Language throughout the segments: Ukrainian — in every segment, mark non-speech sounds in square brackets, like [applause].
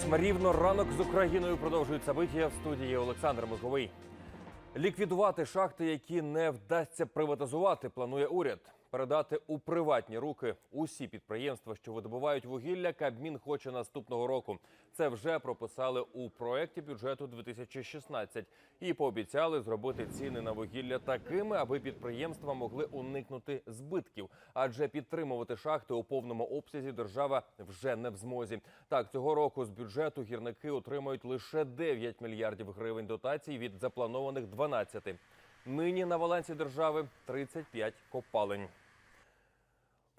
Восьма рівно ранок з Україною продовжують собиття в студії Олександр Мозговий. Ліквідувати шахти, які не вдасться приватизувати, планує уряд. Передати у приватні руки усі підприємства, що видобувають вугілля, Кабмін хоче наступного року. Це вже прописали у проєкті бюджету 2016 і пообіцяли зробити ціни на вугілля такими, аби підприємства могли уникнути збитків. Адже підтримувати шахти у повному обсязі держава вже не в змозі. Так, цього року з бюджету гірники отримають лише 9 мільярдів гривень дотацій від запланованих 12. Нині на балансі держави 35 копалень.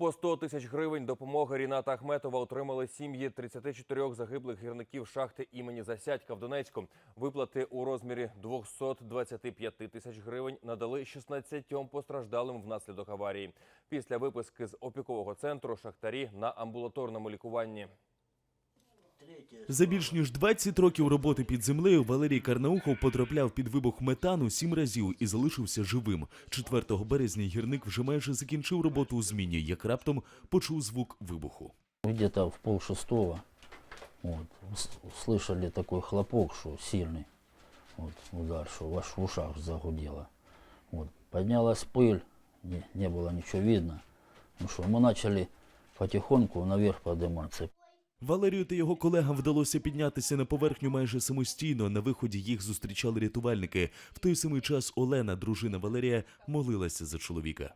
По 100 тисяч гривень допомоги Ріната Ахметова отримали сім'ї 34 загиблих гірників шахти імені Засядька в Донецьку. Виплати у розмірі 225 тисяч гривень надали 16 постраждалим внаслідок аварії. Після виписки з опікового центру шахтарі на амбулаторному лікуванні. За більш ніж 20 років роботи під землею Валерій Карнаухов потрапляв під вибух метану сім разів і залишився живим. 4 березня гірник вже майже закінчив роботу у зміні, як раптом почув звук вибуху. Где-то в пол шестого вот, ус- услышали такой хлопок, что сильный вот, удар, что аж в ушах загудело. Вот, поднялась пыль, не, не было ничего видно. Ну что, мы начали потихоньку наверх подниматься. Валерію та його колегам вдалося піднятися на поверхню майже самостійно. На виході їх зустрічали рятувальники. В той самий час Олена, дружина Валерія, молилася за чоловіка.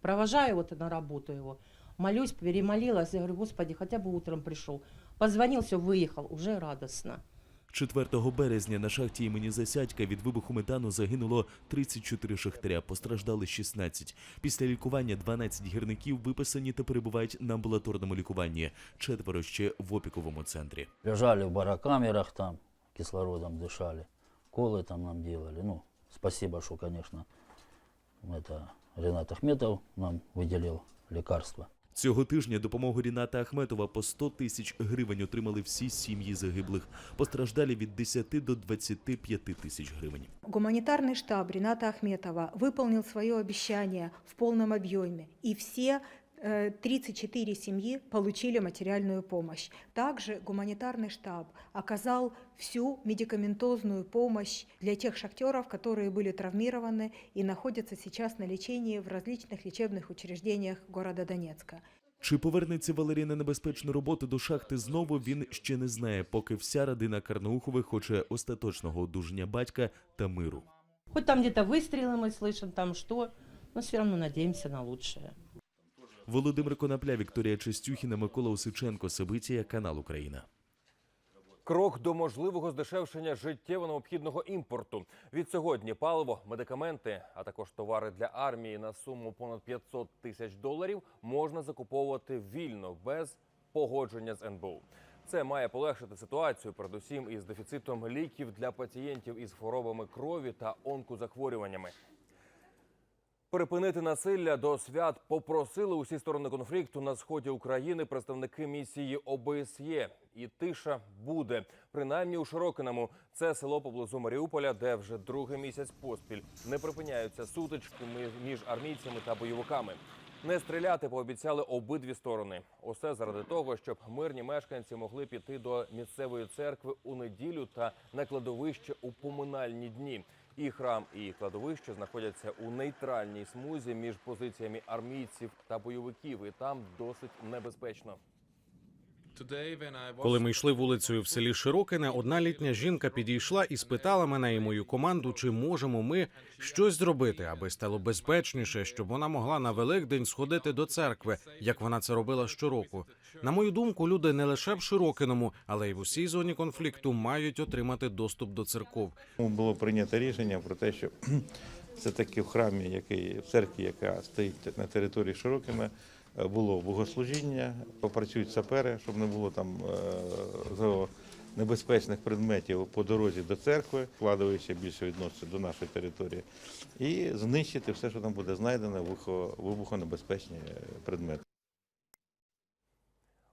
Проважаю вот на роботу його. молюсь, перемолилась, я говорю, Господи, хотя б утром прийшов. Позвонився, выехал, уже радостно. 4 березня на шахті імені Засядька від вибуху метану загинуло 34 шахтаря, постраждали 16. Після лікування 12 гірників виписані та перебувають на амбулаторному лікуванні, четверо ще в опіковому центрі. Лежали в барокамерах там, кислородом дышали, колы там нам делали. Ну, спасибо, что, конечно, это Ренат Ахметов нам выделил лекарства. Цього тижня допомогу Ріната Ахметова по 100 тисяч гривень отримали всі сім'ї загиблих. Постраждалі від 10 до 25 тисяч гривень. Гуманитарный штаб Рената Ахметова выполнил свое обещание в полном объеме, и все э, 34 семьи получили материальную помощь. Также гуманитарный штаб оказал всю медикаментозную помощь для тех шахтеров, которые были травмированы и находятся сейчас на лечении в различных лечебных учреждениях города Донецка. Чи повернеться Валерій на небезпечну роботу до шахти знову, він ще не знає, поки вся родина Карнаухових хоче остаточного одужання батька та миру. Хоть там где-то выстрелы мы слышим, там что, но все равно надеемся на лучшее. Володимир Конопля, Вікторія Чистюхіна, Микола Осиченко, Сабитія, канал Україна. Крок до можливого здешевшення життєво необхідного імпорту. Від сьогодні паливо, медикаменти, а також товари для армії на суму понад 500 тисяч доларів можна закуповувати вільно без погодження з НБУ. Це має полегшити ситуацію, передусім із дефіцитом ліків для пацієнтів із хворобами крові та онкозахворюваннями. Перепинити насилля до свят попросили усі сторони конфлікту на сході України представники місії ОБСЄ. І тиша буде принаймні у Широкиному. Це село поблизу Маріуполя, де вже другий місяць поспіль не припиняються сутички між армійцями та бойовиками. Не стріляти пообіцяли обидві сторони. Усе заради того, щоб мирні мешканці могли піти до місцевої церкви у неділю та на кладовище у поминальні дні. І храм, і кладовище знаходяться у нейтральній смузі між позиціями армійців та бойовиків, і там досить небезпечно. Коли ми йшли вулицею в селі Широкине, одна літня жінка підійшла і спитала мене і мою команду, чи можемо ми щось зробити, аби стало безпечніше, щоб вона могла на Великдень сходити до церкви, як вона це робила щороку. На мою думку, люди не лише в Широкиному, але й в усій зоні конфлікту мають отримати доступ до церков. Було прийнято рішення про те, що [clears throat] це таки в храмі, який в церкві, яка стоїть на території Широкиме, е, було богослужіння, попрацюють сапери, щоб не було там е, небезпечних предметів по дорозі до церкви, кладовище більше відноситься до нашої території, і знищити все, що там буде знайдено, вибухо- вибухонебезпечні е, предмети.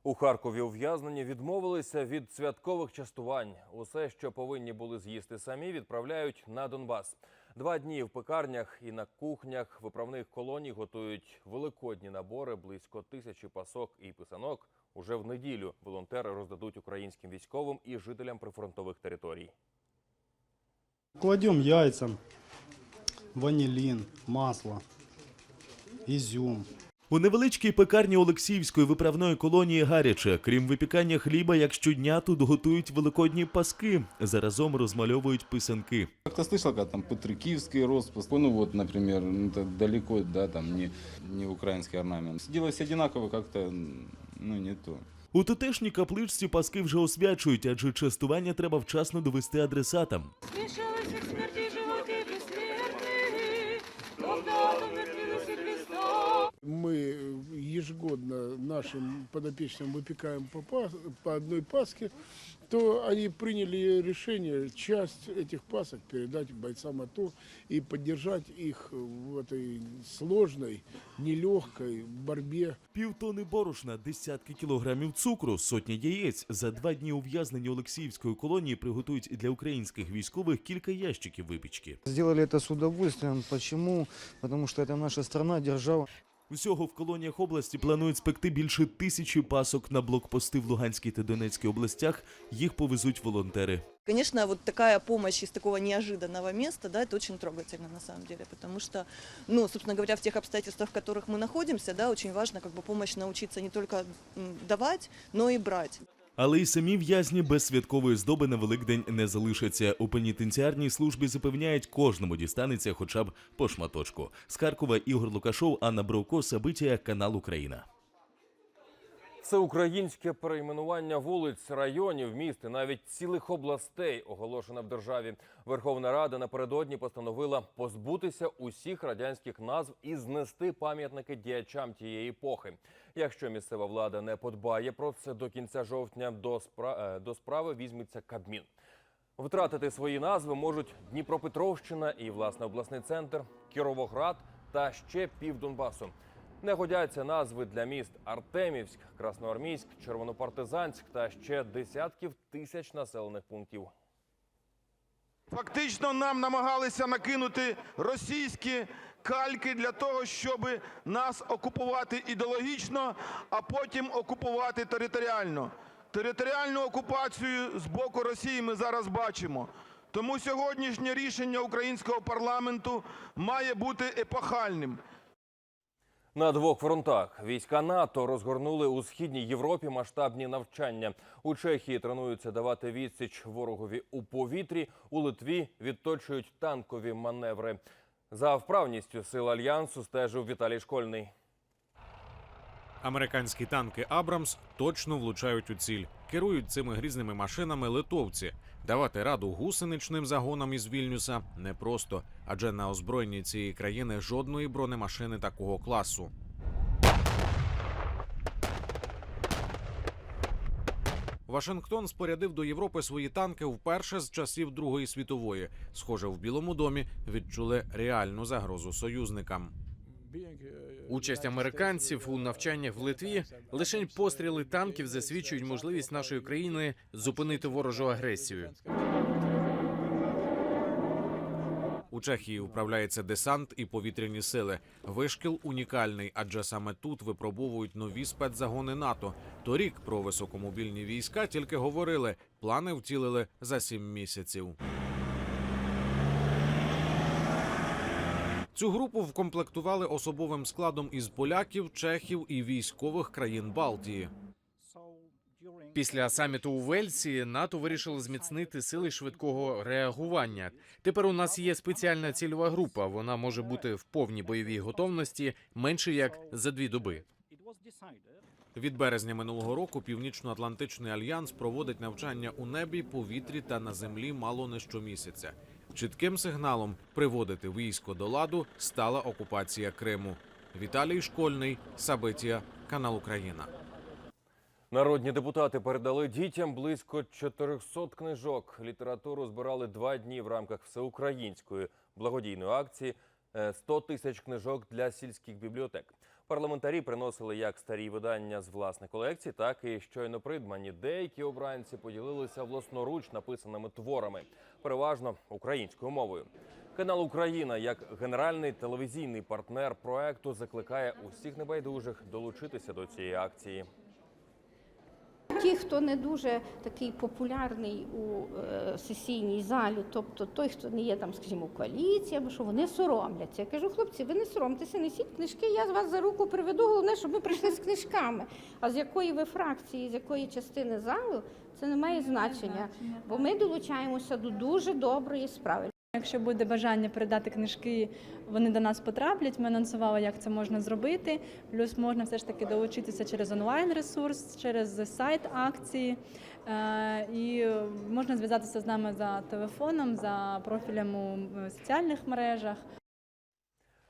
У Харкові ув'язнені відмовилися від святкових частувань. Усе, що повинні були з'їсти самі, відправляють на Донбас. Два дні в пекарнях і на кухнях виправних колоній готують великодні набори, близько тисячі пасок і писанок. Уже в неділю волонтери роздадуть українським військовим і жителям прифронтових територій. Кладемо яйця, ванілін, масло, изюм. У невеличкій пекарні Олексіївської виправної колонії гаряче. Крім випікання хліба, як щодня тут готують великодні паски. Заразом розмальовують писанки. Как-то слышал, там Петрикиевский роспуск, ну вот, например, ну, это далеко, да, там не, не украинский орнамент. Делалось одинаково как-то, ну не то. У тутешній капличці паски вже освячують, адже частування треба вчасно довести адресатам. Смішалися смерті ежегодно нашим подопечным выпекаем по, пас- по одной паске, то они приняли решение часть этих пасок передать бойцам АТО и поддержать их в этой сложной, нелегкой борьбе Півтони борошна, десятки кілограмів цукру, сотні яєць. За два дні ув'язнення Олексіївської колонії приготують для українських військових кілька ящиків випічки. Сделали это с удовольствием. Почему? Потому что это наша страна, держава. Усього в колоніях області планують спекти більше тисячі пасок на блокпости в Луганській та Донецькій областях. Їх повезуть волонтери. Конечно, вот такая помощь из такого неожиданного места, да, это очень трогательно на самом деле, потому что, ну, собственно говоря, в тех обстоятельствах, в которых мы находимся, да, очень важно как бы помощь научиться не только м, давать, но и брать. Але й самі в'язні без святкової здоби на Великдень не залишаться. У пенітенціарній службі запевняють, кожному дістанеться хоча б по шматочку. З Харкова Ігор Лукашов, Анна Бровко, Сабитія, канал Україна. Всеукраїнське перейменування вулиць, районів, міст і навіть цілих областей оголошено в державі. Верховна Рада напередодні постановила позбутися усіх радянських назв і знести пам'ятники діячам тієї епохи. Якщо місцева влада не подбає про це до кінця жовтня, до, спра... е, до справи візьметься Кабмін. Втратити свої назви можуть Дніпропетровщина і власне обласний центр, Кіровоград та ще пів Донбасу. Не годяться назви для міст Артемівськ, Красноармійськ, Червонопартизанськ та ще десятків тисяч населених пунктів. Фактично нам намагалися накинути російські кальки для того, щоб нас окупувати ідеологічно, а потім окупувати територіально. Територіальну окупацію з боку Росії ми зараз бачимо. Тому сьогоднішнє рішення українського парламенту має бути епохальним. На двох фронтах війська НАТО розгорнули у східній Європі масштабні навчання. У Чехії тренуються давати відсіч ворогові у повітрі. У Литві відточують танкові маневри. За вправністю сил альянсу стежив Віталій Школьний. Американські танки Абрамс точно влучають у ціль. Керують цими грізними машинами литовці. Давати раду гусеничним загонам із Вільнюса непросто, адже на озброєнні цієї країни жодної бронемашини такого класу. Вашингтон спорядив до Європи свої танки вперше з часів Другої світової. Схоже, в Білому домі відчули реальну загрозу союзникам. Участь американців у навчаннях в Литві лише постріли танків засвідчують можливість нашої країни зупинити ворожу агресію. У Чехії управляється десант і повітряні сили. Вишкіл унікальний, адже саме тут випробовують нові спецзагони НАТО. Торік про високомобільні війська тільки говорили, плани втілили за сім місяців. Цю групу вкомплектували особовим складом із поляків, чехів і військових країн Балтії. Після саміту у Вельсі НАТО вирішило зміцнити сили швидкого реагування. Тепер у нас є спеціальна цільова група. Вона може бути в повній бойовій готовності менше як за дві доби. Від березня минулого року Північно-Атлантичний альянс проводить навчання у небі, повітрі та на землі мало не щомісяця. Чітким сигналом приводити військо до ладу стала окупація Криму. Віталій Школьний, Сабитія, канал Україна. Народні депутати передали дітям близько 400 книжок. Літературу збирали два дні в рамках всеукраїнської благодійної акції е, «100 тисяч книжок для сільських бібліотек. Парламентарі приносили як старі видання з власних колекцій, так і щойно придбані. Деякі обранці поділилися власноруч написаними творами, переважно українською мовою. Канал Україна як генеральний телевізійний партнер проекту закликає усіх небайдужих долучитися до цієї акції. Той, хто не дуже такий популярний у е, сесійній залі, тобто той, хто не є там, скажімо, коаліції, або що вони соромляться. Я кажу, хлопці, ви не соромтеся, несіть книжки, я вас за руку приведу. Головне, щоб ви прийшли з книжками. А з якої ви фракції, з якої частини залу, це не має значення, бо ми долучаємося до дуже доброї справи. Якщо буде бажання передати книжки, вони до нас потраплять. Ми анонсували, як це можна зробити. Плюс можна все ж таки долучитися через онлайн ресурс, через сайт акції. Е, І можна зв'язатися з нами за телефоном, за профілем у е, соціальних мережах.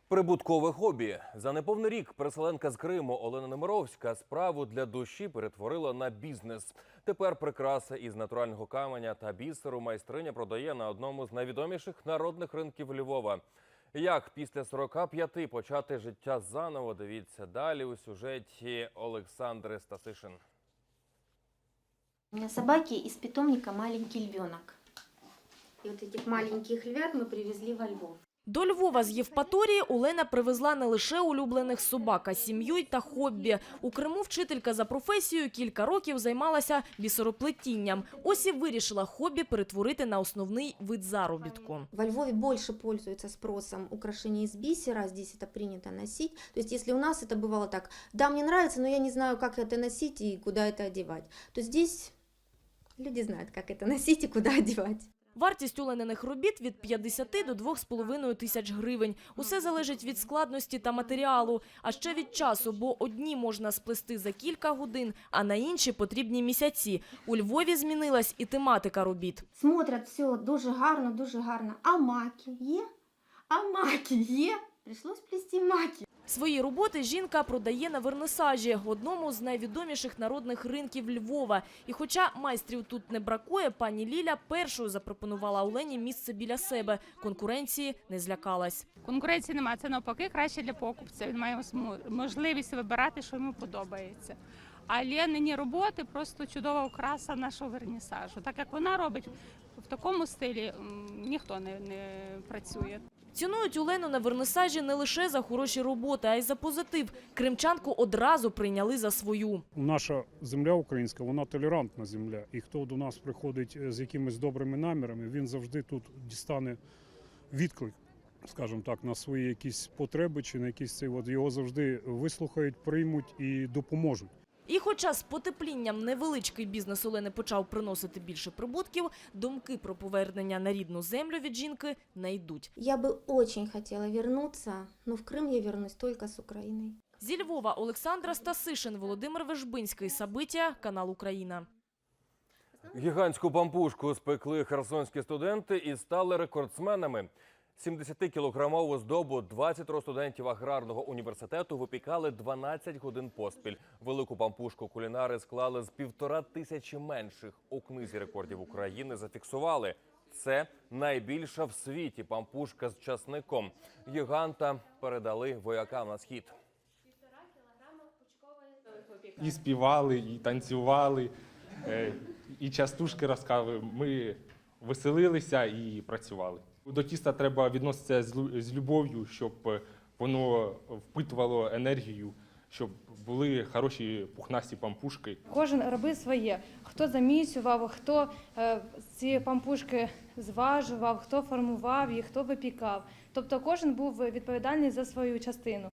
Прибуткове хобі за неповний рік переселенка з Криму Олена Немировська справу для душі перетворила на бізнес. Тепер прикраси із натурального каменя та бісеру майстриня продає на одному з найвідоміших народних ринків Львова. Як після 45 почати життя заново? Дивіться далі у сюжеті Олександри Стасишин. У меня собаки из питомника маленький львенок. И вот этих маленьких львят мы привезли во Львов. До Львова з Євпаторії Олена привезла не лише улюблених собак, а сім'ю й та хобі. У Криму вчителька за професією кілька років займалася бісероплетінням. Ось і вирішила хобі перетворити на основний вид заробітку. Во Львове больше пользуется спросом украшения из бисера, здесь это принято носить. То есть если у нас это бывало так, да, мне нравится, но я не знаю, как это носить и куда это одевать, то здесь люди знают, как это носить и куда [laughs] одевать. Вартість оленених робіт від 50 до 2,5 тисяч гривень. Усе залежить від складності та матеріалу, а ще від часу, бо одні можна сплести за кілька годин, а на інші потрібні місяці. У Львові змінилась і тематика робіт. Смотрять все дуже гарно, дуже гарно. А маки є? А маки є? Пришлось плести маки. Свої роботи жінка продає на вернисажі, одному з найвідоміших народних ринків Львова. І хоча майстрів тут не бракує, пані Ліля першою запропонувала Олені місце біля себе. Конкуренції не злякалась. Конкуренції немає, це навпаки краще для покупця. Він має можливість вибирати, що йому подобається. А нині роботи просто чудова окраса нашого вернісажу. Так як вона робить в такому стилі, ніхто не, не працює. Цінують Олену на вернисажі не лише за хороші роботи, а й за позитив. Кримчанку одразу прийняли за свою. Наша земля українська, вона толерантна земля. І хто до нас приходить е, з якимись добрими намірами, він завжди тут дістане відклик, скажімо так, на свої якісь потреби чи на якісь цей от його завжди вислухають, приймуть і допоможуть. І хоча з потеплінням невеличкий бізнес Олени почав приносити більше прибутків, думки про повернення на рідну землю від жінки не йдуть. Я бы очень хотела вернуться, но в Крым я вернусь только с Украиной. Зі Львова Олександра Стасишин, Володимир Вежбинський, Сабиття, канал Україна. Гігантську пампушку спекли херсонські студенти і стали рекордсменами. 70-кілограмову здобу 20 студентів аграрного університету випікали 12 годин поспіль. Велику пампушку кулінари склали з півтора тисячі менших. У книзі рекордів України зафіксували. Це найбільша в світі пампушка з часником. Гіганта передали воякам на схід. і співали, і танцювали, е, і частушки розказували. Ми веселилися і працювали. До тіста треба відноситися з любов'ю, щоб е, воно впитувало енергію, щоб були хороші пухнасті пампушки. Кожен робив своє. Хто замісював, хто е, ці пампушки зважував, хто формував їх, хто випікав. Тобто кожен був відповідальний за свою частину.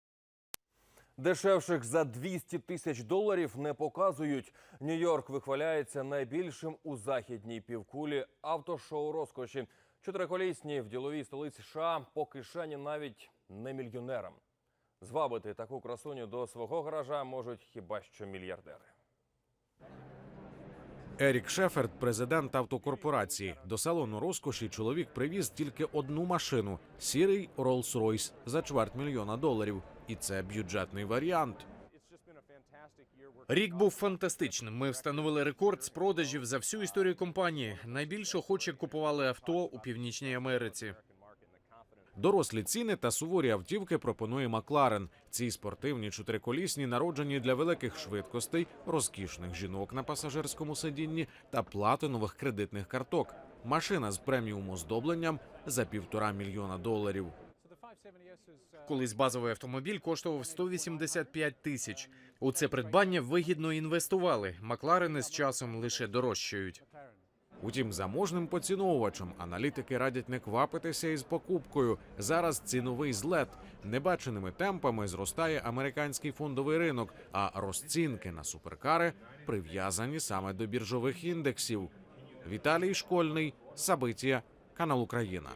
Дешевших за 200 тисяч доларів не показують. Нью-Йорк вихваляється найбільшим у західній півкулі автошоу розкоші. Чотириколісні в діловій столиці США по кишені навіть не мільйонерам. Звабити таку красуню до свого гаража можуть хіба що мільярдери. Ерік Шеферд, президент автокорпорації. До салону розкоші чоловік привіз тільки одну машину сірий Rolls-Royce за чверть мільйона доларів. І це бюджетний варіант. Рік був фантастичним. Ми встановили рекорд з продажів за всю історію компанії. Найбільше охоче купували авто у Північній Америці. Дорослі ціни та суворі автівки пропонує Макларен. Ці спортивні чотириколісні народжені для великих швидкостей, розкішних жінок на пасажирському сидінні та платинових кредитних карток. Машина з преміум оздобленням за півтора мільйона доларів. Колись базовий автомобіль коштував 185 тисяч. У це придбання вигідно інвестували. Макларени з часом лише дорожчають. Утім, заможним поціновувачам аналітики радять не квапитися із покупкою. Зараз ціновий злет небаченими темпами зростає американський фондовий ринок, а розцінки на суперкари прив'язані саме до біржових індексів. Віталій Школьний, Сабиття, канал Україна.